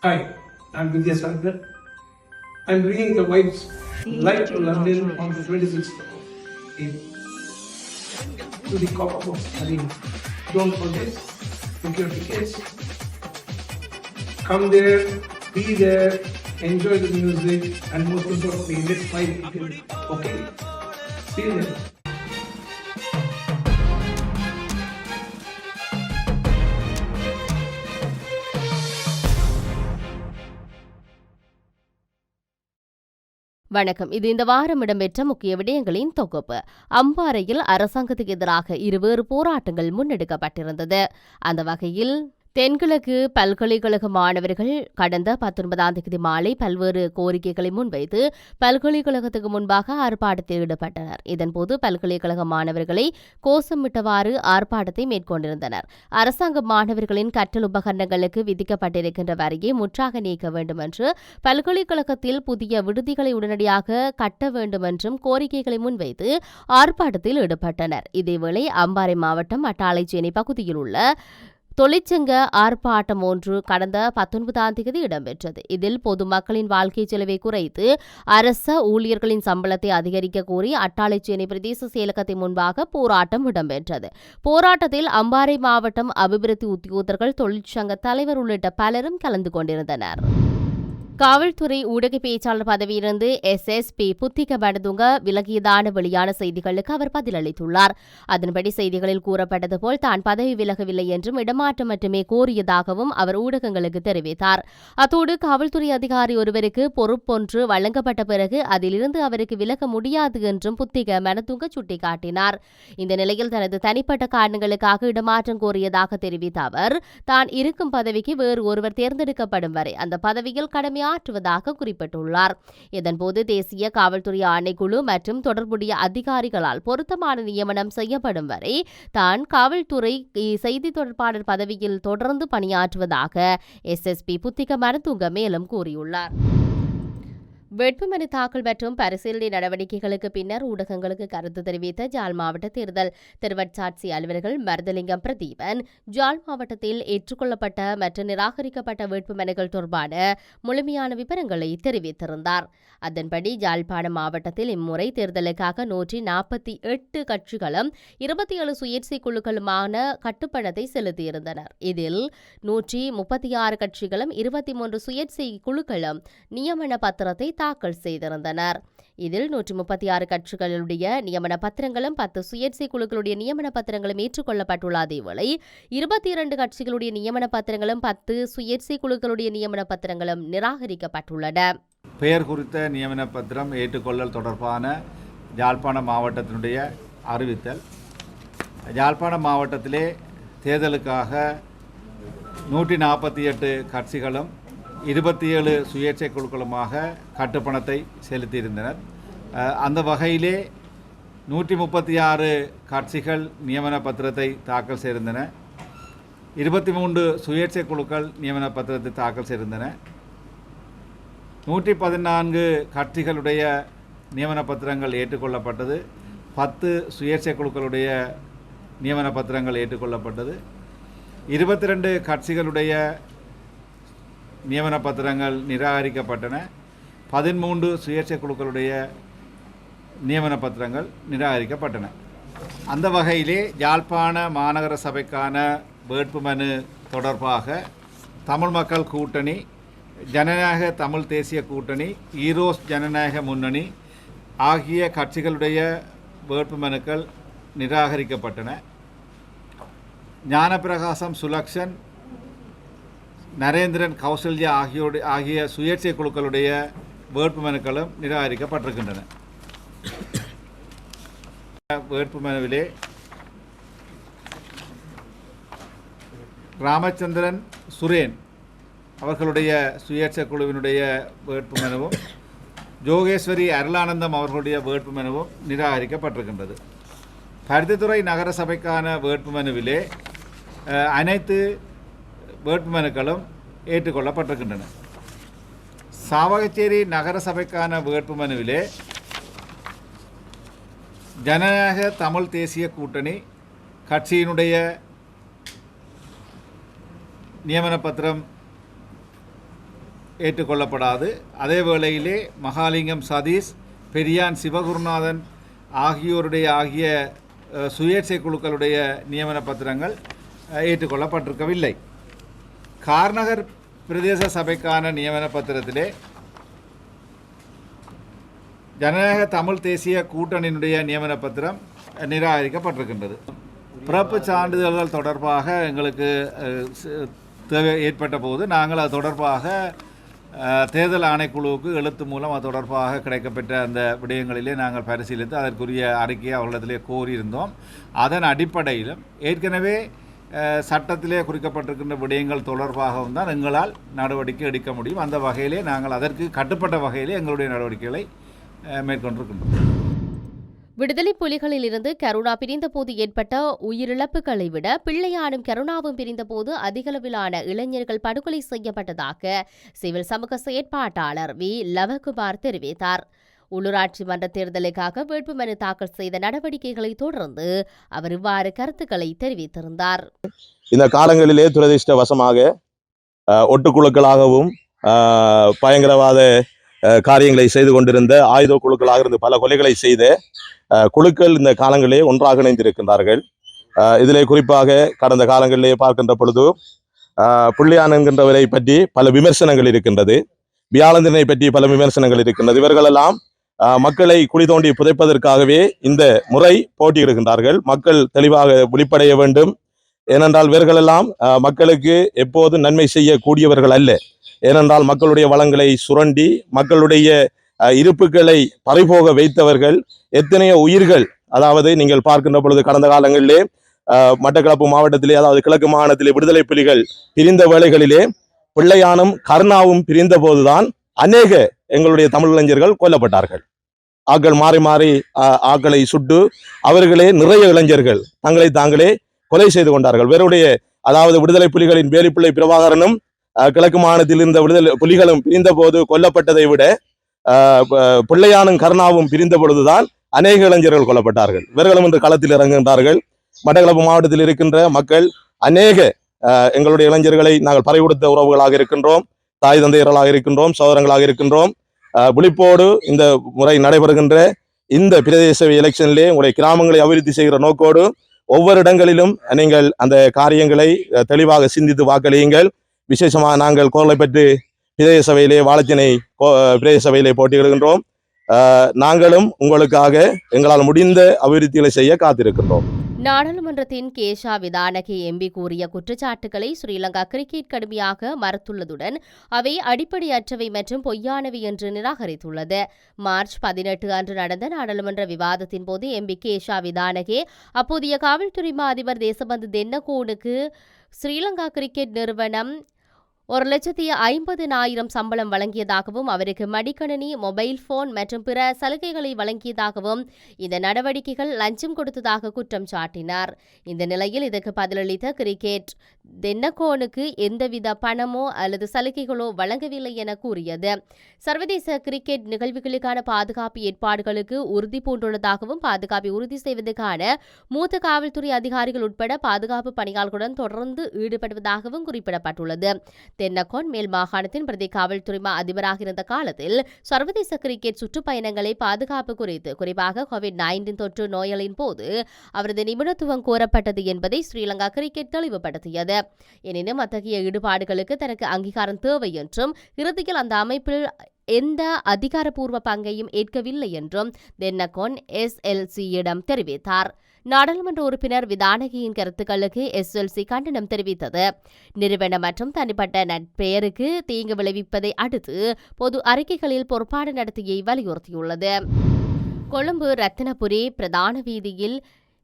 Hi, I'm Vidya Sankar. I'm bringing the wife's light to London on the 26th of April to the Copper Box Arena. Don't forget, book your tickets. Come there, be there, enjoy the music, and most importantly, let's fight together. Okay? See you there. வணக்கம். இது இந்த வாரம் இடம்பெற்ற முக்கிய விடயங்களின் தொகுப்பு. அம்பாறையில் அரசாங்கத்துக்கு எதிராக இருவேறு போராட்டங்கள் முன்னெடுக்கப்பட்டிருந்தது. அந்த வகையில் தென்கிழக்கு பல்கலைக்கழக மாணவர்கள் கடந்த பத்தொன்பதாம் தேதி மாலை பல்வேறு கோரிக்கைகளை முன்வைத்து பல்கலைக்கழகத்துக்கு முன்பாக ஆர்ப்பாட்டத்தில் ஈடுபட்டனர். இதன்போது பல்கலைக்கழக மாணவர்களை கோஷமிட்டவாறு ஆர்ப்பாட்டத்தை மேற்கொண்டிருந்தனர். அரசாங்க மாணவர்களின் கற்றல் உபகரணங்களுக்கு விதிக்கப்பட்டிருக்கின்ற வரியை முற்றாக நீக்க வேண்டும் என்று பல்கலைக்கழகத்தில் புதிய விடுதிகளை உடனடியாக கட்ட வேண்டும் என்றும் கோரிக்கைகளை முன்வைத்து ஆர்ப்பாட்டத்தில் ஈடுபட்டனர். இதேவேளை அம்பாறை மாவட்டம் அட்டாளைச்சேனை பகுதியில் உள்ள தொழிற்சங்க ஆர்ப்பாட்டம் ஒன்று கடந்த பத்தொன்பதாம் தேதி இடம்பெற்றது. இதில் பொதுமக்களின் வாழ்க்கை செலவை குறைத்து அரச ஊழியர்களின் சம்பளத்தை அதிகரிக்க கோரி அட்டாளைச்சேனை பிரதேச செயலகத்தை முன்பாக போராட்டம் இடம்பெற்றது. போராட்டத்தில் அம்பாறை மாவட்டம் அபிவிருத்தி உத்தியோகத்தர்கள் தொழிற்சங்க தலைவர் உள்ளிட்ட பலரும் கலந்து கொண்டிருந்தனர். காவல்துறை ஊடக பேச்சாளர் பதவியிலிருந்து S S P Buddhika Padathunga விலகியதான வெளியான செய்திகளுக்கு அவர் பதிலளித்துள்ளார். அதன்படி செய்திகளில் கூறப்பட்டது போல் தான் பதவி விலகவில்லை என்றும் இடமாற்றம் மட்டுமே கோரியதாகவும் அவர் ஊடகங்களுக்கு தெரிவித்தார். அத்தோடு காவல்துறை அதிகாரி ஒருவருக்கு பொறுப்பொன்று வழங்கப்பட்ட பிறகு அதிலிருந்து அவருக்கு விலக முடியாது என்றும் புத்திக மனதுங்க சுட்டிக்காட்டினார். இந்த நிலையில் தனது தனிப்பட்ட காரணங்களுக்காக இடமாற்றம் கோரியதாக தெரிவித்த அவர் தான் இருக்கும் பதவிக்கு வேறு ஒருவர் தேர்ந்தெடுக்கப்படும் வரை அந்த பதவியில் பணியாற்றுவதாக குறிப்பிட்டுள்ளார். இதன்போது தேசிய காவல்துறை ஆணைக்குழு மற்றும் தொடர்புடைய அதிகாரிகளால் பொருத்தமான நியமனம் செய்யப்படும் வரை தான் காவல்துறை செய்தி தொடர்பாளர் பதவியில் தொடர்ந்து பணியாற்றுவதாக எஸ்எஸ்பி புத்திக மரத்துங்க மேலும் கூறியுள்ளார். வேட்புமனு தாக்கல் மற்றும் பரிசீலனை நடவடிக்கைகளுக்கு பின்னர் ஊடகங்களுக்கு கருத்து தெரிவித்த ஜாழ் மாவட்ட தேர்தல் திருவட்சாட்சி அலுவலர்கள் மருதலிங்கம் பிரதீபன் ஜாழ் மாவட்டத்தில் ஏற்றுக்கொள்ளப்பட்ட மற்றும் நிராகரிக்கப்பட்ட வேட்புமனுகள் தொடர்பான முழுமையான விவரங்களை தெரிவித்திருந்தார். அதன்படி ஜாழ்ப்பாணம் மாவட்டத்தில் இம்முறை தேர்தலுக்காக நூற்றி நாற்பத்தி எட்டு கட்சிகளும் இருபத்தி ஏழு சுயேட்சை குழுக்களுமான கட்டுப்பணத்தை செலுத்தியிருந்தனர். இதில் நூற்றி முப்பத்தி ஆறு கட்சிகளும் இருபத்தி மூன்று சுயேட்சை குழுக்களும் நியமன பத்திரத்தை தாக்கல் செய்திருந்தனர். இதில் நூற்றி முப்பத்தி ஆறு கட்சிகளுடைய நியமன பத்திரங்களும் பத்து சுயேட்சை குழுக்களுடைய நியமன பத்திரங்களும் ஏற்றுக்கொள்ளப்பட்டுள்ள அதேவேளை இருபத்தி இரண்டு கட்சிகளுடைய நியமன பத்திரங்களும் பத்து சுயேட்சை குழுக்களுடைய நியமன பத்திரங்களும் நிராகரிக்கப்பட்டுள்ளன. பெயர் குறித்த நியமன பத்திரம் ஏற்றுக்கொள்ளல் தொடர்பான யாழ்ப்பாண மாவட்டத்தினுடைய அறிவித்தல். யாழ்ப்பாண மாவட்டத்திலே தேர்தலுக்காக நூற்றி நாற்பத்தி எட்டு கட்சிகளும் இருபத்தி ஏழு சுயேட்சை குழுக்களுமாக கட்டுப்பணத்தை செலுத்தியிருந்தனர். அந்த வகையிலே நூற்றி முப்பத்தி ஆறு கட்சிகள் நியமன பத்திரத்தை தாக்கல் செய்திருந்தன. இருபத்தி மூன்று சுயேட்சை குழுக்கள் நியமன பத்திரத்தை தாக்கல் செய்திருந்தன. நூற்றி பதினான்கு கட்சிகளுடைய நியமன பத்திரங்கள் ஏற்றுக்கொள்ளப்பட்டது. பத்து சுயேட்சை குழுக்களுடைய நியமன பத்திரங்கள் ஏற்றுக்கொள்ளப்பட்டது. இருபத்தி ரெண்டு கட்சிகளுடைய நியமன பத்திரங்கள் நிராகரிக்கப்பட்டன. பதிமூன்று சுயேட்சை குழுக்களுடைய நியமன பத்திரங்கள் நிராகரிக்கப்பட்டன. அந்த வகையிலே யாழ்ப்பாண மாநகர சபைக்கான வேட்புமனு தொடர்பாக தமிழ் மக்கள் கூட்டணி ஜனநாயக தமிழ் தேசிய கூட்டணி ஈரோஸ் ஜனநாயக முன்னணி ஆகிய கட்சிகளுடைய வேட்புமனுக்கள் நிராகரிக்கப்பட்டன. ஞானப்பிரகாசம் சுலக்ஷன் நரேந்திரன் கௌசல்யா ஆகியோடு ஆகிய சுயேட்சை குழுக்களுடைய வேட்பு மனுக்களும் நிராகரிக்கப்பட்டிருக்கின்றன. வேட்பு மனுவிலே ராமச்சந்திரன் சுரேன் அவர்களுடைய சுயேட்சை குழுவினுடைய வேட்பு மனுவும் ஜோகேஸ்வரி அருளானந்தம் அவர்களுடைய வேட்பு மனுவும் நிராகரிக்கப்பட்டிருக்கின்றது. பருத்தித்துறை நகரசபைக்கான வேட்பு மனுவிலே அனைத்து வேட்புமனுக்களும் ஏற்றுக்கொள்ளப்பட்டிருக்கின்றன. சாவகச்சேரி நகர சபைக்கான வேட்புமனுவிலே ஜனநாயக தமிழ் தேசிய கூட்டணி கட்சியினுடைய நியமன பத்திரம் ஏற்றுக்கொள்ளப்படாது. அதே வேளையிலே மகாலிங்கம் சதீஷ் பெரியான் சிவகுருநாதன் ஆகியோருடைய ஆகிய சுயேட்சை குழுக்களுடைய நியமன பத்திரங்கள் ஏற்றுக்கொள்ளப்பட்டிருக்கவில்லை. கார்நகர் பிரதேச சபைக்கான நியமன பத்திரத்திலே ஜனநாயக தமிழ் தேசிய கூட்டணியினுடைய நியமன பத்திரம் நிராகரிக்கப்பட்டிருக்கின்றது பிறப்பு சான்றிதழ்கள் தொடர்பாக எங்களுக்கு தேவை ஏற்பட்ட போது நாங்கள் அது தொடர்பாக தேர்தல் ஆணைக்குழுவுக்கு எழுத்து மூலம் அது தொடர்பாக கிடைக்கப்பெற்ற அந்த விடயங்களிலே நாங்கள் பரிசீலித்து அதற்குரிய அறிக்கையை அவர்களிடத்திலே கோரியிருந்தோம் அதன் அடிப்படையிலும் ஏற்கனவே சட்டத்திலே குறிக்கப்பட்டிருக்கின்ற விடயங்கள் தொடர்பாகவும் தான் எங்களால் நடவடிக்கை எடுக்க முடியும். அந்த வகையிலே நாங்கள் அதற்கு கட்டுப்பட்ட வகையிலே எங்களுடைய நடவடிக்கைகளை மேற்கொண்டிருக்கின்றோம். விடுதலை புலிகளில் இருந்து கருணா பிரிந்தபோது ஏற்பட்ட உயிரிழப்புகளை விட பிள்ளையானும் கருணாவும் பிரிந்தபோது அதிகளவிலான இளைஞர்கள் படுகொலை செய்யப்பட்டதாக சிவில் சமூக செயற்பாட்டாளர் வி. லவகுமார் தெரிவித்தார். உள்ளூராட்சி மன்ற தேர்தலுக்காக வேட்புமனு தாக்கல் செய்த நடவடிக்கைகளை தொடர்ந்து அவர் இவ்வாறு கருத்துக்களை தெரிவித்திருந்தார். இந்த காலங்களிலே துரதிர்ஷ்டவசமாக ஒட்டுக்குழுக்களாகவும் பயங்கரவாத காரியங்களை செய்து கொண்டிருந்த ஆயுத குழுக்களாக இருந்து பல கொலைகளை செய்த குழுக்கள் இந்த காலங்களிலே ஒன்றாக இணைந்திருக்கின்றார்கள். இதிலே குறிப்பாக கடந்த காலங்களிலே பார்க்கின்ற பொழுது அஹ், புள்ளியான் என்கின்றவரை பற்றி பல விமர்சனங்கள் இருக்கின்றது. வியாழந்தினை பற்றி பல விமர்சனங்கள் இருக்கின்றது. இவர்களெல்லாம் மக்களை குழி தோண்டி புதைப்பதற்காகவே இந்த முறை போட்டியிடுகின்றார்கள். மக்கள் தெளிவாக விழிப்படைய வேண்டும். ஏனென்றால் இவர்களெல்லாம் மக்களுக்கு எப்போதும் நன்மை செய்யக்கூடியவர்கள் அல்ல. ஏனென்றால் மக்களுடைய வளங்களை சுரண்டி மக்களுடைய இருப்புகளை பறிபோக வைத்தவர்கள் எத்தனையோ உயிர்கள் அதாவது நீங்கள் பார்க்கின்ற பொழுது கடந்த காலங்களிலே மட்டக்களப்பு மாவட்டத்திலே அதாவது கிழக்கு மாகாணத்திலே விடுதலை புலிகள் பிரிந்த வேளைகளிலே பிள்ளையானும் கருணாவும் பிரிந்த போதுதான் அநேக எங்களுடைய தமிழ் இளைஞர்கள் கொல்லப்பட்டார்கள். ஆக்கள் மாறி மாறி ஆக்களை சுட்டு அவர்களே நிறைய இளைஞர்கள் தங்களை தாங்களே கொலை செய்து கொண்டார்கள். வேறுடைய அதாவது விடுதலை புலிகளின் வேலிப்பிள்ளை பிரபாகரனும் கிழக்கு மாநிலத்தில் இருந்த விடுதலை புலிகளும் பிரிந்த போது கொல்லப்பட்டதை விட பிள்ளையானும் கருணாவும் பிரிந்த பொழுதுதான் அநேக இளைஞர்கள் கொல்லப்பட்டார்கள். இவர்களும் இன்று களத்தில் இறங்குகின்றார்கள். மட்டக்களப்பு மாவட்டத்தில் இருக்கின்ற மக்கள் அநேக எங்களுடைய இளைஞர்களை நாங்கள் பறையொடுத்த உறவுகளாக இருக்கின்றோம். தாய் தந்தையர்களாக இருக்கின்றோம் சோதரங்களாக இருக்கின்றோம். விழிப்போடு இந்த முறை நடைபெறுகின்ற இந்த பிரதேச எலெக்ஷனிலே உங்களுடைய கிராமங்களை அபிவிருத்தி செய்கிற நோக்கோடு ஒவ்வொரு இடங்களிலும் நீங்கள் அந்த காரியங்களை தெளிவாக சிந்தித்து வாக்களியுங்கள். விசேஷமாக நாங்கள் கோலை பெற்று பிரதேச சபையிலே வாழச்சினை கோ- பிரதேச சபையிலே போட்டியிடுகின்றோம். நாங்களும் உங்களுக்காக எங்களால் முடிந்த அபிவிருத்திகளை செய்ய காத்திருக்கின்றோம். நாடாளுமன்றத்தின் கேஷா விதானகே எம்பி கூறிய குற்றச்சாட்டுகளை ஸ்ரீலங்கா கிரிக்கெட் கடுமையாக மறுத்துள்ளதுடன் அவை அடிப்படையற்றவை மற்றும் பொய்யானவை என்று நிராகரித்துள்ளது. மார்ச் பதினெட்டு அன்று நடந்த நாடாளுமன்ற விவாதத்தின் போது எம்பி கேஷா விதானகே அப்போதைய காவல்துறை மா அதிபர் தேசபந்து தென்னகோனுக்கு ஸ்ரீலங்கா கிரிக்கெட் நிறுவனம் ஒரு லட்சத்தி ஐம்பதினாயிரம் சம்பளம் வழங்கியதாகவும் அவருக்கு மடிக்கணினி மொபைல் போன் மற்றும் பிற சலுகைகளை வழங்கியதாகவும் இந்த நடவடிக்கைகள் லஞ்சம் கொடுத்ததாக குற்றம் சாட்டினார். இந்த நிலையில் இதற்கு பதிலளித்த கிரிக்கெட் தென்னகோனுக்கு எந்தவித பணமோ அல்லது சலுகைகளோ வழங்கவில்லை என கூறியது. சர்வதேச கிரிக்கெட் நிகழ்வுகளுக்கான பாதுகாப்பு ஏற்பாடுகளுக்கு உறுதி பூண்டுள்ளதாகவும் பாதுகாப்பை உறுதி செய்வதற்கான மூத்த காவல்துறை அதிகாரிகள் உட்பட பாதுகாப்பு பணியாளர்களுடன் தொடர்ந்து ஈடுபடுவதாகவும் குறிப்பிடப்பட்டுள்ளது. தென்னகோன் மேல் மாகாணத்தின் பிரதி காவல்துறை அதிபராக இருந்த காலத்தில் சர்வதேச கிரிக்கெட் சுற்றுப்பயணங்களை பாதுகாப்பு குறித்து குறிப்பாக கோவிட் நைன்டீன் தொற்று நோயலின் போது அவரது நிபுணத்துவம் கோரப்பட்டது என்பதை ஸ்ரீலங்கா கிரிக்கெட் தெளிவுபடுத்தியது. எனினும் அத்தகைய ஈடுபாடுகளுக்கு தனக்கு அங்கீகாரம் தேவை என்றும் இறுதியில் அந்த அமைப்பில் எந்த அதிகாரப்பூர்வ பங்கையும் ஏற்கவில்லை என்றும் தென்னகோன் எஸ்எல்சியிடம் தெரிவித்தார். நாடாளுமன்ற உறுப்பினர் விதானகியின் கருத்துக்களுக்கு எஸ்எல்சி கண்டனம் தெரிவித்தது. நிறுவனம் மற்றும் தனிப்பட்ட நட்பெயருக்கு தீங்கு விளைவிப்பதை அடுத்து பொது அறிக்கைகளில் பொறுப்பாடு நடத்தியை வலியுறுத்தியுள்ளது. கொழும்பு ரத்தினபுரி பிரதான வீதியில்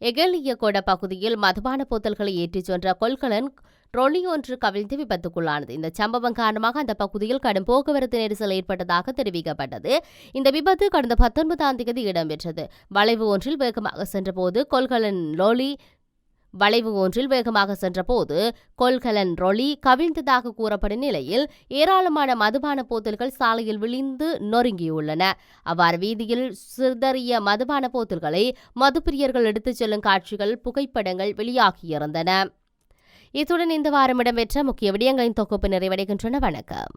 எகலியகொட பகுதியில் மதுபான போத்தல்களை ஏற்றிச் சென்ற கொள்கலன் ட்ரொலி ஒன்று கவிழ்ந்து விபத்துக்குள்ளானது. இந்த சம்பவம் காரணமாக அந்த பகுதியில் கடும் போக்குவரத்து நெரிசல் ஏற்பட்டதாக தெரிவிக்கப்பட்டது. இந்த விபத்து கடந்த பத்தொன்பதாம் தேதி இடம்பெற்றது. வளைவு ஒன்றில் வேகமாக சென்றபோது கொல்கலன் லோலி வளைவு ஒன்றில் வேகமாக சென்றபோது கொல்கலன் ரொலி கவிழ்ந்ததாக கூறப்படும் நிலையில் ஏராளமான மதுபான போத்தல்கள் சாலையில் விழிந்து நொறுங்கியுள்ளன. அவ்வாறு வீதியில் சிதறிய மதுபான போத்தல்களை மதுப்பிரியர்கள் எடுத்துச் செல்லும் காட்சிகள் புகைப்படங்கள் வெளியாகியிருந்தன. இத்துடன் இந்த வாரம் இடம்பெற்ற முக்கிய விடயங்களின் தொகுப்பு நிறைவடைகின்றன. வணக்கம்.